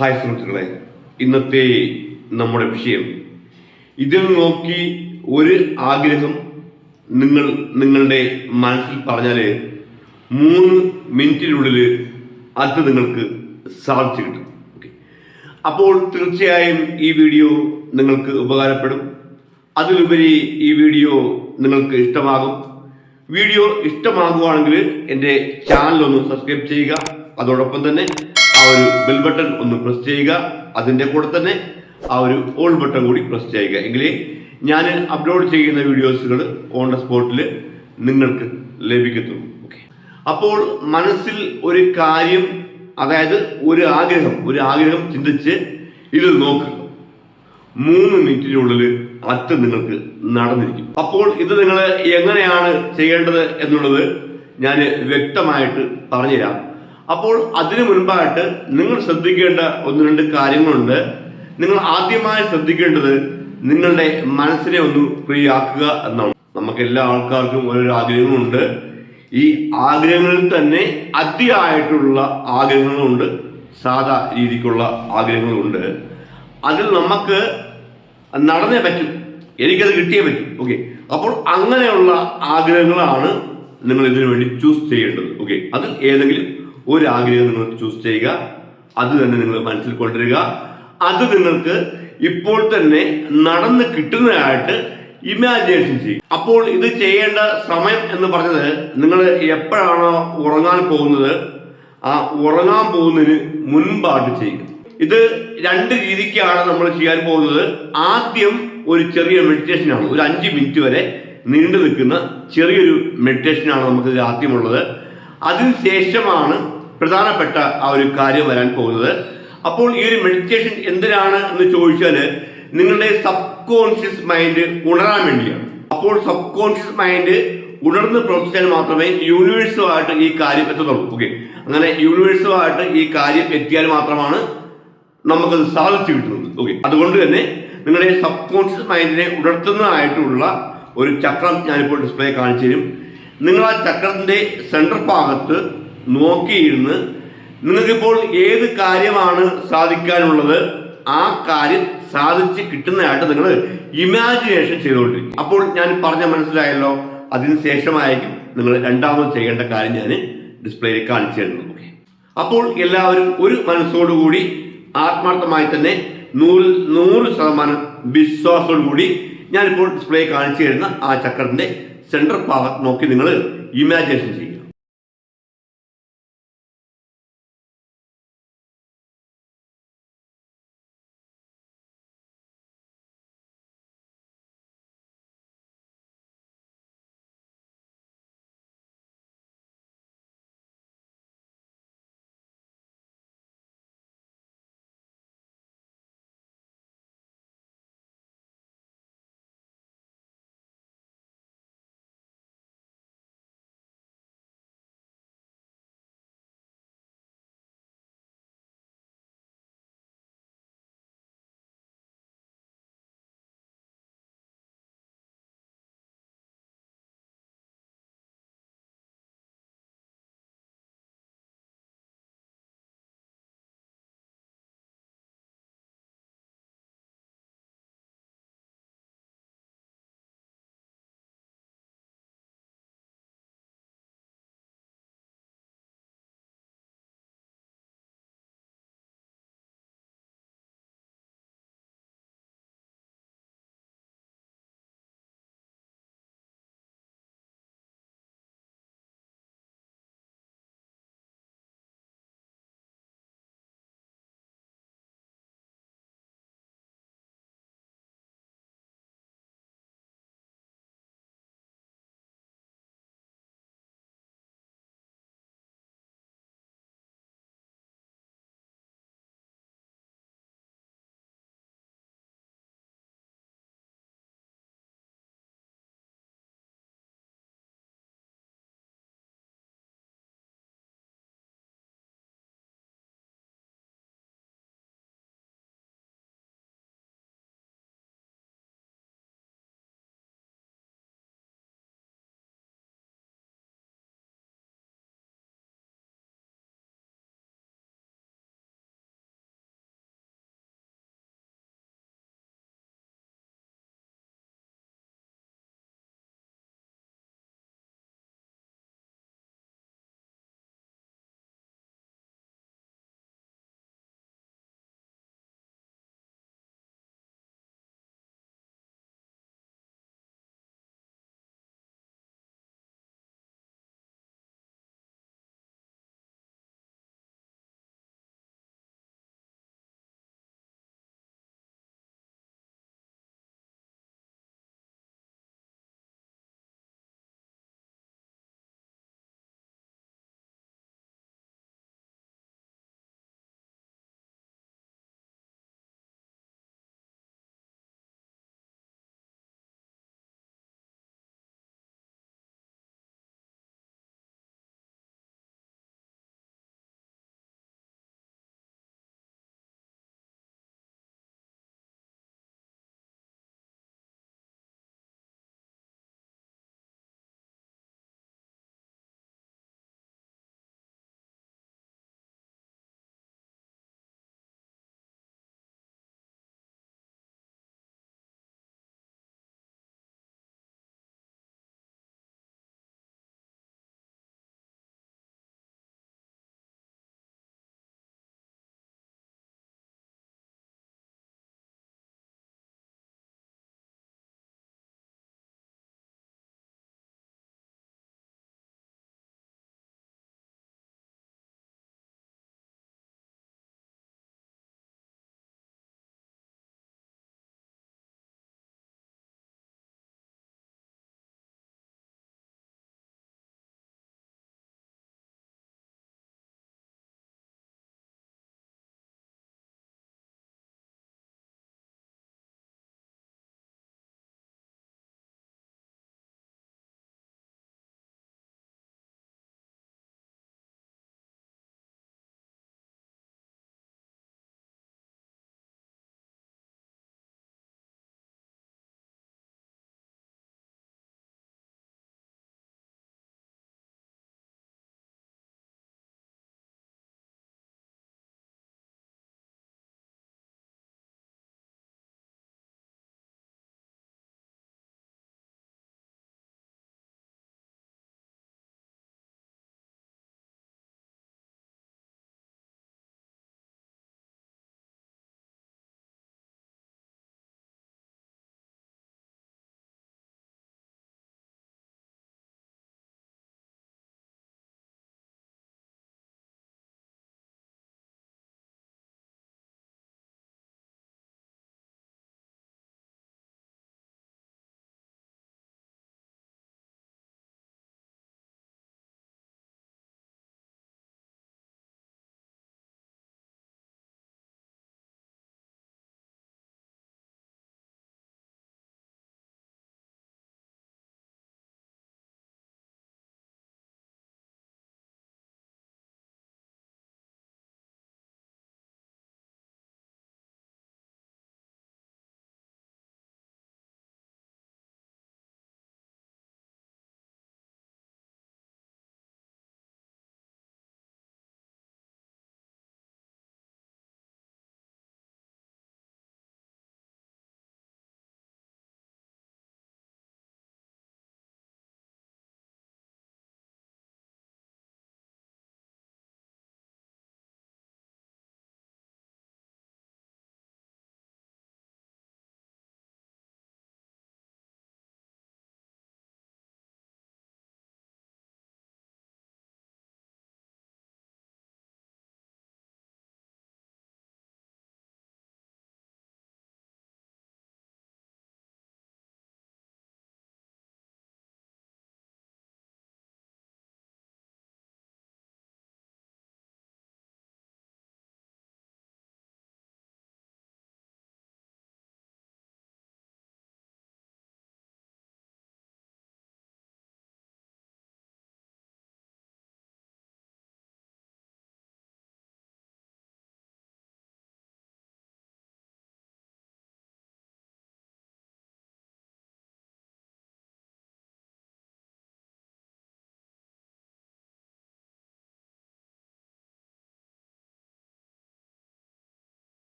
Hi സുഹൃത്തുക്കളെ ഇന്നത്തെ നമ്മുടെ വിഷയം. ഇതിൽ നോക്കി ഒരു ആഗ്രഹം നിങ്ങൾ നിങ്ങളുടെ മനസ്സിൽ പറഞ്ഞാൽ മൂന്ന് മിനിറ്റിനുള്ളിൽ അത് നിങ്ങൾക്ക് സാധിച്ചു കിട്ടും. അപ്പോൾ തീർച്ചയായും ഈ വീഡിയോ നിങ്ങൾക്ക് ഉപകാരപ്പെടും. അതിലുപരി ഈ വീഡിയോ നിങ്ങൾക്ക് ഇഷ്ടമാകും. വീഡിയോ ഇഷ്ടമാകുവാണെങ്കിൽ എന്റെ ചാനൽ ഒന്ന് സബ്സ്ക്രൈബ് ചെയ്യുക. അതോടൊപ്പം തന്നെ ആ ഒരു ബെൽ ബട്ടൺ ഒന്ന് പ്രസ് ചെയ്യുക. അതിന്റെ കൂടെ തന്നെ ആ ഒരു ഓൾ ബട്ടൺ കൂടി പ്രസ് ചെയ്യുക. എങ്കിലേ ഞാൻ അപ്ലോഡ് ചെയ്യുന്ന വീഡിയോസുകൾ ഓൺ ദ സ്പോട്ടിൽ നിങ്ങൾക്ക് ലഭിക്കത്തുള്ളൂ. ഓക്കെ അപ്പോൾ മനസ്സിൽ ഒരു കാര്യം അതായത് ഒരു ആഗ്രഹം ഒരു ആഗ്രഹം ചിന്തിച്ച് ഇത് നോക്കുക. മൂന്ന് മിനിറ്റിനുള്ളിൽ അത് നിങ്ങൾക്ക് നടന്നിരിക്കും. അപ്പോൾ ഇത് നിങ്ങൾ എങ്ങനെയാണ് ചെയ്യേണ്ടത് എന്നുള്ളത് ഞാൻ വ്യക്തമായിട്ട് പറഞ്ഞുതരാം. അപ്പോൾ അതിനു മുൻപായിട്ട് നിങ്ങൾ ശ്രദ്ധിക്കേണ്ട ഒന്ന് രണ്ട് കാര്യങ്ങളുണ്ട്. നിങ്ങൾ ആദ്യമായി ശ്രദ്ധിക്കേണ്ടത് നിങ്ങളുടെ മനസ്സിനെ ഒന്ന് ഫ്രീ ആക്കുക എന്നാണ്. നമുക്ക് എല്ലാ ആൾക്കാർക്കും ഓരോ ആഗ്രഹങ്ങളുണ്ട്. ഈ ആഗ്രഹങ്ങളിൽ തന്നെ അതിയായിട്ടുള്ള ആഗ്രഹങ്ങളുണ്ട്. സാധാ രീതിക്കുള്ള ആഗ്രഹങ്ങളുണ്ട്. അതിൽ നമുക്ക് നടന്നേ പറ്റും. എനിക്കത് കിട്ടിയേ പറ്റും. ഓക്കെ. അപ്പോൾ അങ്ങനെയുള്ള ആഗ്രഹങ്ങളാണ് നിങ്ങൾ ഇതിനു വേണ്ടി ചൂസ് ചെയ്യേണ്ടത്. ഓക്കെ. അത് ഏതെങ്കിലും ഒരു ആഗ്രഹം നിങ്ങൾ ചൂസ് ചെയ്യുക. അത് തന്നെ നിങ്ങൾ മനസ്സിൽ കൊണ്ടുവരിക. അത് നിങ്ങൾക്ക് ഇപ്പോൾ തന്നെ നടന്ന് കിട്ടുന്നതായിട്ട് ഇമാജിനേഷൻ ചെയ്യും. അപ്പോൾ ഇത് ചെയ്യേണ്ട സമയം എന്ന് പറഞ്ഞത് നിങ്ങൾ എപ്പോഴാണോ ഉറങ്ങാൻ പോകുന്നത് ആ ഉറങ്ങാൻ പോകുന്നതിന് മുൻപായിട്ട് ചെയ്യുക ഇത് രണ്ട് രീതിക്കാണ് നമ്മൾ ചെയ്യാൻ പോകുന്നത്. ആദ്യം ഒരു ചെറിയ മെഡിറ്റേഷൻ ആണ്. ഒരു അഞ്ച് മിനിറ്റ് വരെ നീണ്ടു നിൽക്കുന്ന ചെറിയൊരു മെഡിറ്റേഷൻ ആണ് നമുക്ക് ആദ്യമുള്ളത്. അതിനുശേഷമാണ് പ്രധാനപ്പെട്ട ആ ഒരു കാര്യം വരാൻ പോകുന്നത്. അപ്പോൾ ഈ ഒരു മെഡിറ്റേഷൻ എന്തിനാണ് എന്ന് ചോദിച്ചാൽ നിങ്ങളുടെ സബ് കോൺഷ്യസ് മൈൻഡ് ഉണരാൻ വേണ്ടിയാണ്. അപ്പോൾ സബ് കോൺഷ്യസ് മൈൻഡ് ഉണർന്ന് പ്രവർത്തിച്ചാൽ മാത്രമേ യൂണിവേഴ്സുമായിട്ട് ഈ കാര്യം എത്തത്തുള്ളൂ അങ്ങനെ യൂണിവേഴ്സുമായിട്ട് ഈ കാര്യം എത്തിയാൽ മാത്രമാണ് നമുക്കത് സാധിച്ചു കിട്ടുന്നത്. ഓക്കെ അതുകൊണ്ട് തന്നെ നിങ്ങളുടെ സബ് കോൺഷ്യസ് മൈൻഡിനെ ഉണർത്തുന്നതായിട്ടുള്ള ഒരു ചക്രം ഞാനിപ്പോൾ ഡിസ്പ്ലേ കാണിച്ചു തരും. നിങ്ങൾ ആ ചക്രത്തിന്റെ സെൻട്രൽ ഭാഗത്ത് നോക്കിയിരുന്ന് നിങ്ങൾക്കിപ്പോൾ ഏത് കാര്യമാണ് സാധിക്കാനുള്ളത് ആ കാര്യം സാധിച്ച് കിട്ടുന്നതായിട്ട് നിങ്ങൾ ഇമാജിനേഷൻ ചെയ്തുകൊണ്ടിരിക്കും. അപ്പോൾ ഞാൻ പറഞ്ഞ മനസ്സിലായല്ലോ? അതിന് ശേഷമായിരിക്കും നിങ്ങൾ രണ്ടാമത് ചെയ്യേണ്ട കാര്യം ഞാൻ ഡിസ്പ്ലേയിൽ കാണിച്ചു തരുന്നത്. ഓക്കെ അപ്പോൾ എല്ലാവരും ഒരു മനസ്സോടുകൂടി ആത്മാർത്ഥമായി തന്നെ നൂറിൽ നൂറ് ശതമാനം വിശ്വാസത്തോടു കൂടി ഞാനിപ്പോൾ ഡിസ്പ്ലേ കാണിച്ചു തരുന്ന ആ ചക്രത്തിന്റെ സെൻട്രൽ പവർ നോക്കി നിങ്ങൾ ഇമാജിനേഷൻ ചെയ്യും.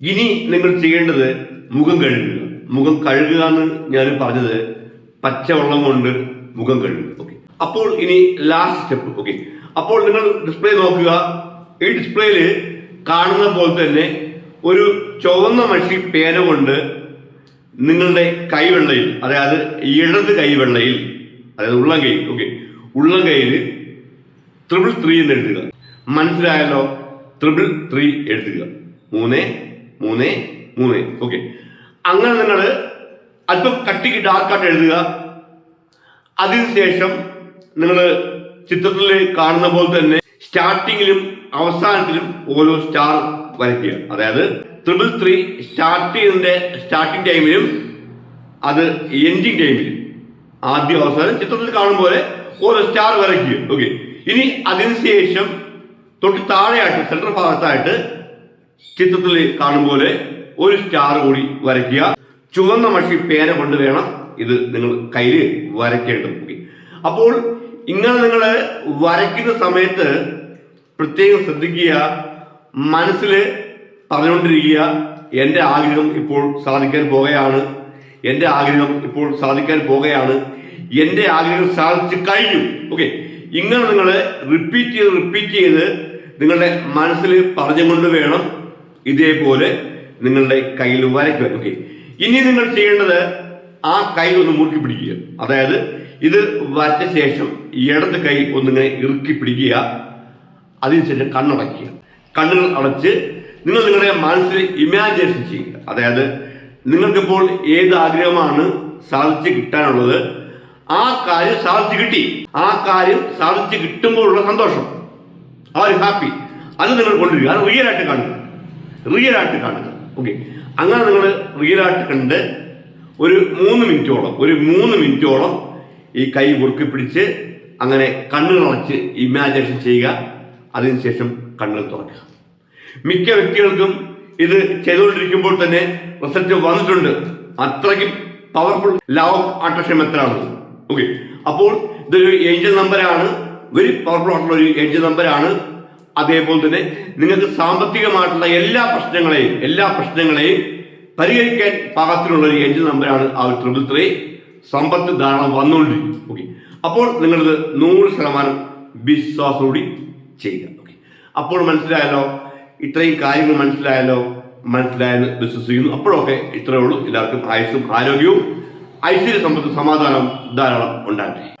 ഇനി നിങ്ങൾ ചെയ്യേണ്ടത് മുഖം കഴുകുക. മുഖം കഴുകുക എന്ന് ഞാൻ പറഞ്ഞത് പച്ചവെള്ളം കൊണ്ട് മുഖം കഴുകുക. ഓക്കെ അപ്പോൾ ഇനി ലാസ്റ്റ് സ്റ്റെപ്പ് ഓക്കെ അപ്പോൾ നിങ്ങൾ ഡിസ്പ്ലേ നോക്കുക. ഈ ഡിസ്പ്ലേയിൽ കാണുന്ന പോലെ തന്നെ ഒരു ചുവന്ന മഷി പേന കൊണ്ട് നിങ്ങളുടെ കൈവെള്ളയിൽ അതായത് ഇടത് കൈവെള്ളയിൽ അതായത് ഉള്ളം കൈ ഓക്കെ ഉള്ളം കൈയിൽ ട്രിപ്പിൾ ത്രീ എന്ന് എഴുതുക. മനസ്സിലായല്ലോ? ട്രിപ്പിൾ ത്രീ എഴുതുക. മൂന്ന് മൂന്ന് മൂന്ന്. ഓക്കെ അങ്ങനെ നിങ്ങൾ അല്പം കട്ടിക്ക് ഡാർക്കായിട്ട് എഴുതുക. അതിനുശേഷം നിങ്ങൾ ചിത്രത്തിൽ കാണുന്ന പോലെ തന്നെ സ്റ്റാർട്ടിങ്ങിലും അവസാനത്തിലും ഓരോ സ്റ്റാർ വരയ്ക്കുക. അതായത് ട്രിപ്പിൾ ത്രീ സ്റ്റാർട്ട് സ്റ്റാർട്ടിങ് ടൈമിലും അത് എൻഡിങ് ടൈമിലും ആദ്യ അവസാനം ചിത്രത്തിൽ കാണും പോലെ ഓരോ സ്റ്റാർ വരയ്ക്കുക. ഓക്കെ ഇനി അതിനുശേഷം തൊട്ട് താഴെയായിട്ട് സെൻട്രൽ ഭാഗത്തായിട്ട് ചിത്രത്തിൽ കാണും പോലെ ഒരു സ്റ്റാർ കൂടി വരയ്ക്കുക. ചുവന്ന മഷി പേന കൊണ്ട് വേണം ഇത് നിങ്ങൾ കയ്യിൽ വരയ്ക്കേണ്ടത്. അപ്പോൾ ഇങ്ങനെ നിങ്ങൾ വരയ്ക്കുന്ന സമയത്ത് പ്രത്യേകം ശ്രദ്ധിക്കുക മനസ്സിൽ പറഞ്ഞുകൊണ്ടിരിക്കുക എന്റെ ആഗ്രഹം ഇപ്പോൾ സാധിക്കാൻ പോകുകയാണ് എന്റെ ആഗ്രഹം ഇപ്പോൾ സാധിക്കാൻ പോകുകയാണ് എന്റെ ആഗ്രഹം സാധിച്ചു കഴിഞ്ഞു. ഓക്കെ ഇങ്ങനെ നിങ്ങൾ റിപ്പീറ്റ് ചെയ്ത് റിപ്പീറ്റ് ചെയ്ത് നിങ്ങളുടെ മനസ്സിൽ പറഞ്ഞുകൊണ്ട് വേണം ഇതേപോലെ നിങ്ങളുടെ കയ്യിൽ വരയ്ക്കുക ഓക്കെ. ഇനി നിങ്ങൾ ചെയ്യേണ്ടത് ആ കൈ ഒന്ന് മുറുക്കി പിടിക്കുക. അതായത് ഇത് വരച്ച ശേഷം ഇടത് കൈ ഒന്നിങ്ങനെ ഇറുക്കി പിടിക്കുക. അതിനുശേഷം കണ്ണടയ്ക്കുക. കണ്ണുകൾ അടച്ച് നിങ്ങൾ നിങ്ങളുടെ മനസ്സിൽ ഇമാജിനേഷൻ ചെയ്യുക. അതായത് നിങ്ങൾക്കിപ്പോൾ ഏത് ആഗ്രഹമാണ് സാധിച്ച് കിട്ടാനുള്ളത് ആ കാര്യം സാധിച്ചു കിട്ടി. ആ കാര്യം സാധിച്ചു കിട്ടുമ്പോഴുള്ള സന്തോഷം. ആ ഒരു ഹാപ്പി അത് നിങ്ങൾ കൊണ്ടുവരിക. അത് റിയലായിട്ട് കാണുക. റിയൽ ആയിട്ട് കാണുക. ഓക്കെ അങ്ങനെ നിങ്ങൾ റിയൽ ആയിട്ട് കണ്ട് ഒരു മൂന്ന് മിനിറ്റോളം ഒരു മൂന്ന് മിനിറ്റോളം ഈ കൈ മുറുക്കി പിടിച്ച് അങ്ങനെ കണ്ണുകൾ അടച്ച് ഇമാജിനേഷൻ ചെയ്യുക. അതിനുശേഷം കണ്ണുകൾ തുറക്കുക. മിക്ക വ്യക്തികൾക്കും ഇത് ചെയ്തുകൊണ്ടിരിക്കുമ്പോൾ തന്നെ റിസൾട്ട് വന്നിട്ടുണ്ട്. അത്രയ്ക്കും പവർഫുൾ ലോ ഓഫ് അട്രാക്ഷൻ മെത്തഡാണ് ഓക്കെ അപ്പോൾ ഇതൊരു ഏഞ്ചൽ നമ്പറാണ് വെരി പവർഫുൾ ആയിട്ടുള്ള ഒരു ഏഞ്ചൽ നമ്പറാണ് അതേപോലെ തന്നെ നിങ്ങൾക്ക് സാമ്പത്തികമായിട്ടുള്ള എല്ലാ പ്രശ്നങ്ങളെയും എല്ലാ പ്രശ്നങ്ങളെയും പരിഹരിക്കാൻ പാകത്തിലുള്ള ഒരു ഏഞ്ചൽ നമ്പറാണ് ആ ഒരു ട്രിപ്പിൾ ത്രീ സമ്പത്ത് ധാരാളം വന്നുകൊണ്ടിരിക്കും ഓക്കെ അപ്പോൾ നിങ്ങളിത് നൂറ് ശതമാനം വിശ്വാസത്തോടി ചെയ്യുക. ഓക്കെ അപ്പോൾ മനസ്സിലായല്ലോ? ഇത്രയും കാര്യങ്ങൾ മനസ്സിലായല്ലോ? മനസ്സിലായെന്ന് വിശ്വസിക്കുന്നു. അപ്പോഴൊക്കെ ഇത്രയേ ഉള്ളൂ. എല്ലാവർക്കും ആയുസ്സും ആരോഗ്യവും. ഐശ്വര്യ സമ്പത്ത് സമാധാനം ധാരാളം ഉണ്ടാകട്ടെ.